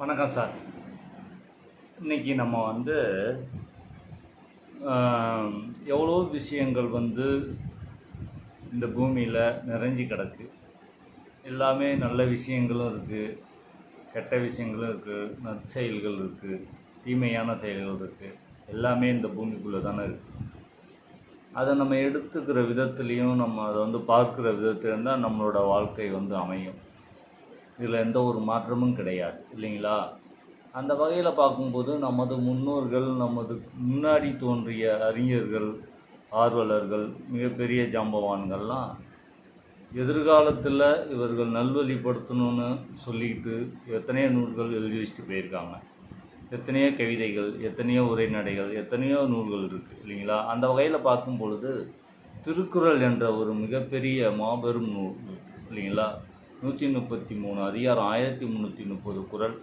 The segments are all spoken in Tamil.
வணக்கம் சார். இன்னைக்கு நம்ம வந்து எவ்வளோ விஷயங்கள் வந்து இந்த பூமியில் நிறைஞ்சு கிடக்கு. எல்லாமே நல்ல விஷயங்களும் இருக்குது கெட்ட விஷயங்களும் இருக்குது நற்செயல்கள் இருக்குது தீமையான செயல்கள் இருக்குது எல்லாமே இந்த பூமிக்குள்ளே தானே இருக்குது அதை நம்ம எடுத்துக்கிற விதத்துலேயும் நம்ம அதை வந்து பார்க்குற விதத்துலேயும் தான் நம்மளோட வாழ்க்கை வந்து அமையும். இதில் எந்த ஒரு மாற்றமும் கிடையாது இல்லைங்களா? அந்த வகையில் பார்க்கும்போது நமது முன்னோர்கள் நமது முன்னாடி தோன்றிய அறிஞர்கள் ஆர்வலர்கள் மிகப்பெரிய ஜாம்பவான்கள்லாம் எதிர்காலத்தில் இவர்கள் நல்வழிப்படுத்தணும்னு சொல்லிட்டு எத்தனையோ நூல்கள் எழுதி வச்சுட்டு போயிருக்காங்க. எத்தனையோ கவிதைகள் எத்தனையோ உரைநடைகள் எத்தனையோ நூல்கள் இருக்குது இல்லைங்களா? அந்த வகையில் பார்க்கும் பொழுது திருக்குறள் என்ற ஒரு மிகப்பெரிய மாபெரும் நூல் இல்லைங்களா? நூற்றி முப்பத்தி மூணு அதிகாரம் ஆயிரத்தி முந்நூற்றி முப்பது குறள்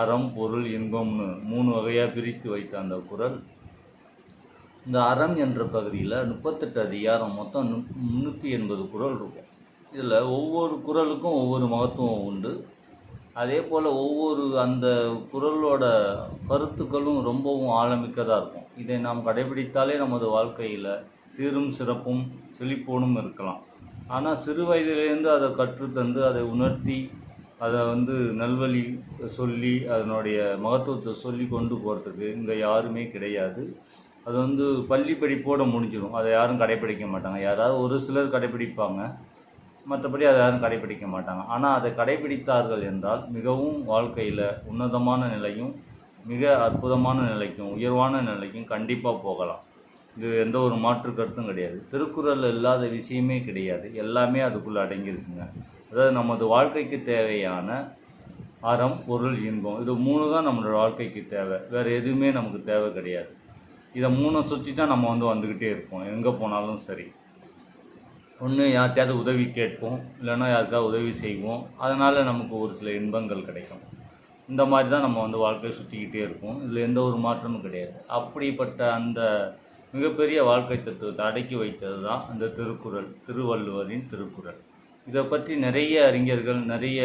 அறம் பொருள் இன்பம்னு மூணு வகையாக பிரித்து வைத்த அந்த குறள் இந்த அறம் என்ற பகுதியில் முப்பத்தெட்டு அதிகாரம் மொத்தம் நு முந்நூற்றி எண்பது குறள் இருக்கும். இதில் ஒவ்வொரு குரலுக்கும் ஒவ்வொரு மகத்துவம் உண்டு. அதே போல் ஒவ்வொரு அந்த குறளோட கருத்துக்களும் ரொம்பவும் ஆழமிக்கதாக இருக்கும். இதை நாம் கடைபிடித்தாலே நமது வாழ்க்கையில் சீரும் சிறப்பும் செழிப்போடும் இருக்கலாம். ஆனால் சிறு வயதிலேருந்து அதை கற்றுத்தந்து அதை உணர்த்தி அதை வந்து நல்வழி சொல்லி அதனுடைய மகத்துவத்தை சொல்லி கொண்டு போகிறதுக்கு இங்கே யாருமே கிடையாது. அது வந்து பள்ளி படிப்போடு முடிஞ்சிடும் அதை யாரும் கடைப்பிடிக்க மாட்டாங்க. யாராவது ஒரு சிலர் கடைப்பிடிப்பாங்க. மற்றபடி அதை யாரும் கடைப்பிடிக்க மாட்டாங்க. ஆனால் அதை கடைப்பிடித்தார்கள் என்றால் மிகவும் வாழ்க்கையில் உன்னதமான நிலையும் மிக அற்புதமான நிலைக்கும் உயர்வான நிலைக்கும் கண்டிப்பாக போகலாம். இது எந்த ஒரு மாற்று கருத்தும் கிடையாது. திருக்குறள் இல்லாத விஷயமே கிடையாது. எல்லாமே அதுக்குள்ளே அடங்கியிருக்குங்க. அதாவது நமது வாழ்க்கைக்கு தேவையான அறம் பொருள் இன்பம் இது மூணு தான் நம்மளோட வாழ்க்கைக்கு தேவை. வேறு எதுவுமே நமக்கு தேவை கிடையாது. இதை மூணை சுற்றி தான் நம்ம வந்து வந்துக்கிட்டே இருப்போம். எங்கே போனாலும் சரி. ஒன்று யார்கிட்டயாவது உதவி கேட்போம். இல்லைன்னா யாருக்காவது உதவி செய்வோம். அதனால் நமக்கு ஒரு சில இன்பங்கள் கிடைக்கும். இந்த மாதிரி தான் நம்ம வந்து வாழ்க்கையை சுற்றிக்கிட்டே இருப்போம். இதில் எந்த ஒரு மாற்றமும் கிடையாது. அப்படிப்பட்ட அந்த மிகப்பெரிய வாழ்க்கை தத்துவத்தை அடக்கி வைத்தது தான் அந்த திருக்குறள் திருவள்ளுவரின் திருக்குறள். இதை பற்றி நிறைய அறிஞர்கள் நிறைய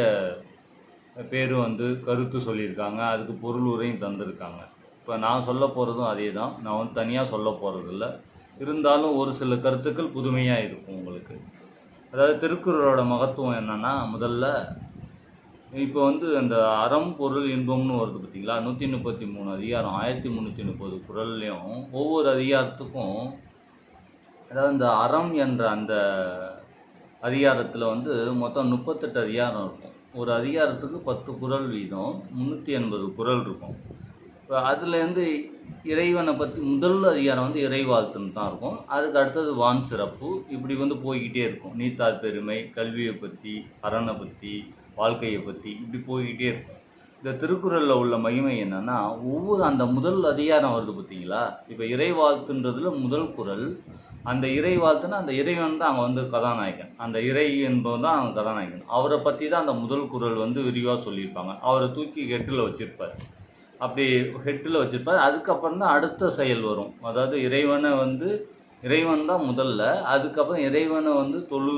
பேர் வந்து கருத்து சொல்லியிருக்காங்க. அதுக்கு பொருள் உரையும் தந்திருக்காங்க. இப்போ நான் சொல்ல போகிறதும் அதே தான் நான் வந்து தனியாக சொல்ல போகிறதில்ல இருந்தாலும் ஒரு சில கருத்துக்கள் புதுமையாக இருக்கும் உங்களுக்கு. அதாவது திருக்குறளோட மகத்துவம் என்னன்னா முதல்ல இப்போ வந்து அந்த அறம் பொருள் இன்பம்னு வருது பார்த்தீங்களா? நூற்றி முப்பத்தி மூணு அதிகாரம் ஆயிரத்தி முந்நூற்றி முப்பது குரல்லையும் ஒவ்வொரு அதிகாரத்துக்கும் அதாவது இந்த அறம் என்ற அந்த அதிகாரத்தில் வந்து மொத்தம் முப்பத்தெட்டு அதிகாரம் இருக்கும். ஒரு அதிகாரத்துக்கு பத்து குறள் வீதம் முந்நூற்றி எண்பது குறள் இருக்கும். இப்போ அதுலேருந்து இறைவனை பற்றி முதல் அதிகாரம் வந்து இறைவாழ்த்துன்னு தான் இருக்கும். அதுக்கு அடுத்தது வான் சிறப்பு. இப்படி வந்து போய்கிட்டே இருக்கும். நீத்தார் பெருமை கல்வியை பற்றி அரணை பற்றி வாழ்க்கையை பற்றி இப்படி போய்கிட்டே இருக்கும். இந்த திருக்குறளில் உள்ள மகிமை என்னென்னா ஒவ்வொரு அந்த முதல் அதிகாரம் வருது பார்த்தீங்களா இப்போ இறைவாழ்த்துன்றதுல முதல் குறள் அந்த இறை வாழ்த்துனா அந்த இறைவன் தான் அங்கே வந்து கதாநாயகன். அந்த இறை என்பவன் தான் அங்கே கதாநாயகன். அவரை பற்றி தான் அந்த முதல் குறள் வந்து விரிவாக சொல்லியிருப்பாங்க. அவரை தூக்கி கெட்டில் வச்சிருப்பார். அப்படி ஹெட்டில் வச்சுருப்பார். அதுக்கப்புறம் தான் அடுத்த செயல் வரும். அதாவது இறைவனை வந்து இறைவன் தான் முதல்ல. அதுக்கப்புறம் இறைவனை வந்து தொழு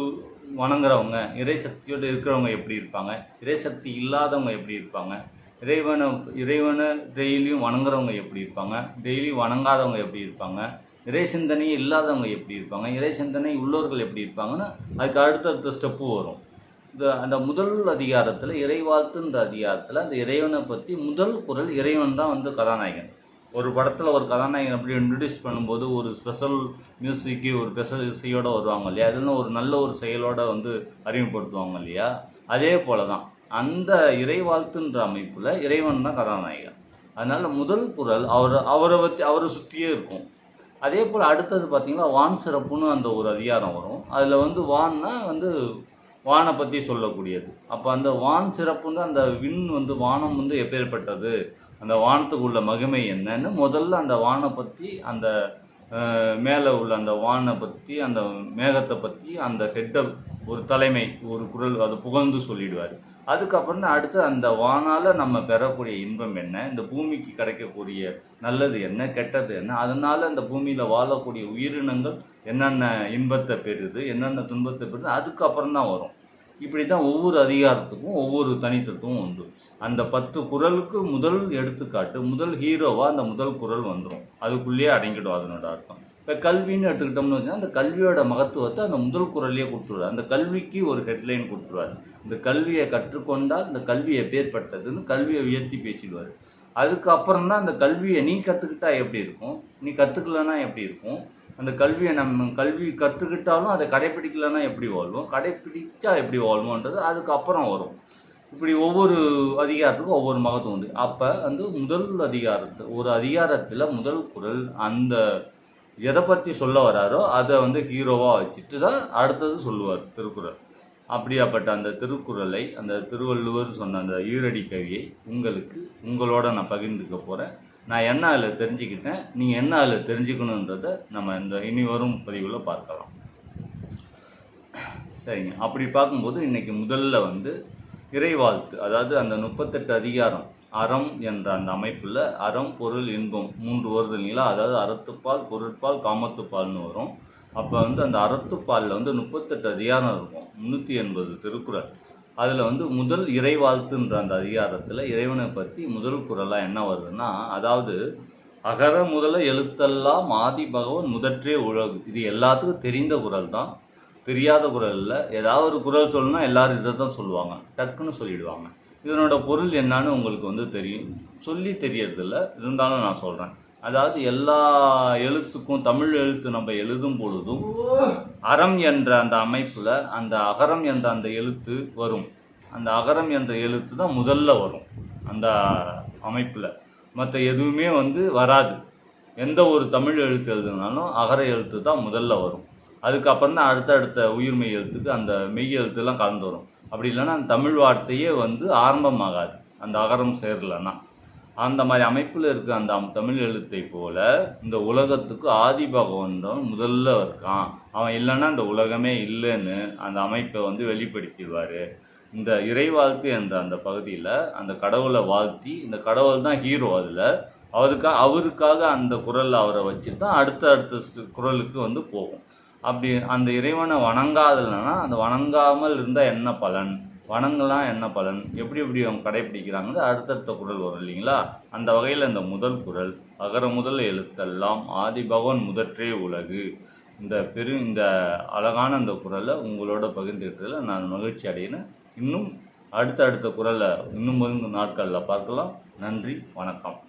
வணங்குறவங்க இறை சக்தியோடு இருக்கிறவங்க எப்படி இருப்பாங்க? இறை சக்தி இல்லாதவங்க எப்படி இருப்பாங்க? இறைவனை இறைவனை டெய்லியும் வணங்குறவங்க எப்படி இருப்பாங்க? டெய்லியும் வணங்காதவங்க எப்படி இருப்பாங்க? இறை சிந்தனை இல்லாதவங்க எப்படி இருப்பாங்க? இறை சிந்தனை உள்ளவர்கள் எப்படி இருப்பாங்கன்னு அதுக்கு அடுத்தடுத்த ஸ்டெப்பு வரும். இந்த அந்த முதல் அதிகாரத்தில் இறைவாழ்த்துன்ற அதிகாரத்தில் அந்த இறைவனை பற்றி முதல் குரல் இறைவன் தான் வந்து கதாநாயகன். ஒரு படத்தில் ஒரு கதாநாயகன் அப்படி இன்ட்ரடியூஸ் பண்ணும்போது ஒரு ஸ்பெஷல் மியூசிக்கு ஒரு ஸ்பெஷல் இசையோடு வருவாங்க இல்லையா? அதெல்லாம் ஒரு நல்ல ஒரு செயலோடு வந்து அறிமுகப்படுத்துவாங்க இல்லையா? அதே போல தான் அந்த இறைவாழ்த்துன்ற அமைப்பில் இறைவன் தான் கதாநாயகன். அதனால் முதல் குரல் அவர் அவரை பற்றி அவரை சுற்றியே இருக்கும். அதே போல் அடுத்தது பார்த்தீங்கன்னா வான் சிறப்புன்னு அந்த ஒரு அதிகாரம் வரும். அதில் வந்து வான்னா வந்து வானை பற்றி சொல்லக்கூடியது. அப்போ அந்த வான் சிறப்புன்னு அந்த விண் வந்து வானம் வந்து எப்பேற்பட்டது? அந்த வானத்துக்கு உள்ள மகிமை என்னன்னு முதல்ல அந்த வானை பற்றி அந்த மேலே உள்ள அந்த வானை பற்றி அந்த மேகத்தை பற்றி அந்த ஹெட்டை ஒரு தலைமை ஒரு குரல் அது புகழ்ந்து சொல்லிடுவார். அதுக்கப்புறம் தான் அடுத்து அந்த வானால் நம்ம பெறக்கூடிய இன்பம் என்ன? இந்த பூமிக்கு கிடைக்கக்கூடிய நல்லது என்ன? கெட்டது என்ன? அதனால் அந்த பூமியில் வாழக்கூடிய உயிரினங்கள் என்னென்ன இன்பத்தை பெறுது? என்னென்ன துன்பத்தை பெறுது? அதுக்கப்புறம் தான் வரும். இப்படி தான் ஒவ்வொரு அதிகாரத்துக்கும் ஒவ்வொரு தனித்தத்துவம் உண்டு. அந்த பத்து குரலுக்கு முதல் எடுத்துக்காட்டு முதல் ஹீரோவாக அந்த முதல் குரல் வந்துடும் அதுக்குள்ளேயே அடங்கிடும் அதனோட அர்த்தம். இப்போ கல்வின்னு எடுத்துக்கிட்டோம்னு வச்சுன்னா அந்த கல்வியோட மகத்துவத்தை அந்த முதல் குரல்லையே கொடுத்துருவார். அந்த கல்விக்கு ஒரு ஹெட்லைன் கொடுத்துருவார். இந்த கல்வியை கற்றுக்கொண்டால் இந்த கல்வியை பேர்பட்டதுன்னு கல்வியை உயர்த்தி பேசிடுவார். அதுக்கப்புறம் தான் அந்த கல்வியை நீ கற்றுக்கிட்டா எப்படி இருக்கும்? நீ கற்றுக்கலன்னா எப்படி இருக்கும்? அந்த கல்வியை நம்ம கல்வி கற்றுக்கிட்டாலும் அதை கடைப்பிடிக்கலன்னா எப்படி வாழ்வோம்? கடைப்பிடிச்சா எப்படி வாழ்வோன்றது அதுக்கப்புறம் வரும். இப்படி ஒவ்வொரு அதிகாரத்துக்கும் ஒவ்வொரு மகத்துவம் உண்டு. அப்போ வந்து முதல் அதிகாரத்து ஒரு அதிகாரத்தில் முதல் குரல் அந்த எதை பற்றி சொல்ல வராரோ அதை வந்து ஹீரோவாக வச்சுட்டு தான் அடுத்தது சொல்லுவார் திருக்குறள். அப்படியாப்பட்ட அந்த திருக்குறளை அந்த திருவள்ளுவர் சொன்ன அந்த ஈரடி கவியை உங்களுக்கு உங்களோட நான் பகிர்ந்துக்க போகிறேன் நான் என்ன அதில் தெரிஞ்சுக்கிட்டேன்? நீங்கள் என்ன அதில் தெரிஞ்சுக்கணுன்றதை நம்ம இந்த இனி வரும் பதிவில் பார்க்கலாம். சரிங்க. அப்படி பார்க்கும்போது இன்றைக்கி முதல்ல வந்து இறைவாழ்த்து அதாவது அந்த முப்பத்தெட்டு அதிகாரம் அறம் என்ற அந்த அமைப்பில் அறம் பொருள் இன்பம் மூன்று வருது இல்லைங்களா? அதாவது அறத்துப்பால் பொருட்பால் காமத்துப்பால்னு வரும். அப்போ வந்து அந்த அறத்துப்பாலில் வந்து முப்பத்தெட்டு அதிகாரம் இருக்கும். முந்நூற்றி எண்பது திருக்குறள். அதில் வந்து முதல் இறைவாழ்த்துன்ற அந்த அதிகாரத்தில் இறைவனை பற்றி முதல் குரலாக என்ன வருதுன்னா அதாவது அகர முதல எழுத்தெல்லாம் ஆதி பகவன் முதற்றே உலகு இது எல்லாத்துக்கும் தெரிந்த குரல் தான் தெரியாத குரல் இல்லை. ஏதாவது ஒரு குரல் சொல்லணும்னா எல்லாரும் இதை தான் சொல்லுவாங்க. டக்குன்னு சொல்லிடுவாங்க. இதனோட பொருள் என்னன்னு உங்களுக்கு வந்து தெரியும். சொல்லி தெரியறதில்ல. இருந்தாலும் நான் சொல்கிறேன் அதாவது எல்லா எழுத்துக்கும் தமிழ் எழுத்து நம்ம எழுதும் பொழுதும் அறம் என்ற அந்த அமைப்பில் அந்த அகரம் என்ற அந்த எழுத்து வரும். அந்த அகரம் என்ற எழுத்து தான் முதல்ல வரும் அந்த அமைப்பில். மற்ற எதுவுமே வந்து வராது. எந்த ஒரு தமிழ் எழுத்து எழுதுனாலும் அகர எழுத்து தான் முதல்ல வரும். அதுக்கப்புறம் தான் அடுத்தடுத்த உயிர்மெய் எழுத்துக்கு அந்த மெய் எழுத்துலாம் கலந்து வரும். அப்படி இல்லைன்னா அந்த தமிழ் வார்த்தையே வந்து ஆரம்பமாகாது. அந்த அகரம் சேரலன்னா. அந்த மாதிரி அமைப்பில் இருக்க அந்த தமிழ் எழுத்தை போல இந்த உலகத்துக்கு ஆதி பகவான் தான் முதல்ல இருக்கான். அவன் இல்லைன்னா இந்த உலகமே இல்லைன்னு அந்த அமைப்பை வந்து வெளிப்படுத்திடுவார். இந்த இறைவாழ்த்து என்ற அந்த பகுதியில் அந்த கடவுளை வாழ்த்தி இந்த கடவுள் தான் ஹீரோ அதில். அவருக்காக அவருக்காக அந்த குரல் அவரை வச்சு தான் அடுத்த அடுத்த குரலுக்கு வந்து போகும். அப்படி அந்த இறைவனை வணங்காதலன்னா அந்த வணங்காமல் இருந்தால் என்ன பலன்? வணங்கலாம் என்ன பலன்? எப்படி எப்படி அவங்க கடைப்பிடிக்கிறாங்கன்னு அடுத்தடுத்த குரல் வரும் இல்லைங்களா? அந்த வகையில் இந்த முதல் குரல் அகர முதல் எழுத்தெல்லாம் ஆதி பகவான் முதற்றே உலகு. இந்த பெரு இந்த அழகான அந்த குரலை உங்களோட பகிர்ந்துக்கிட்டதில் நான் மகிழ்ச்சி அடையினேன் இன்னும் அடுத்த அடுத்த குரலை இன்னும் நாட்களில் பார்க்கலாம். நன்றி வணக்கம்.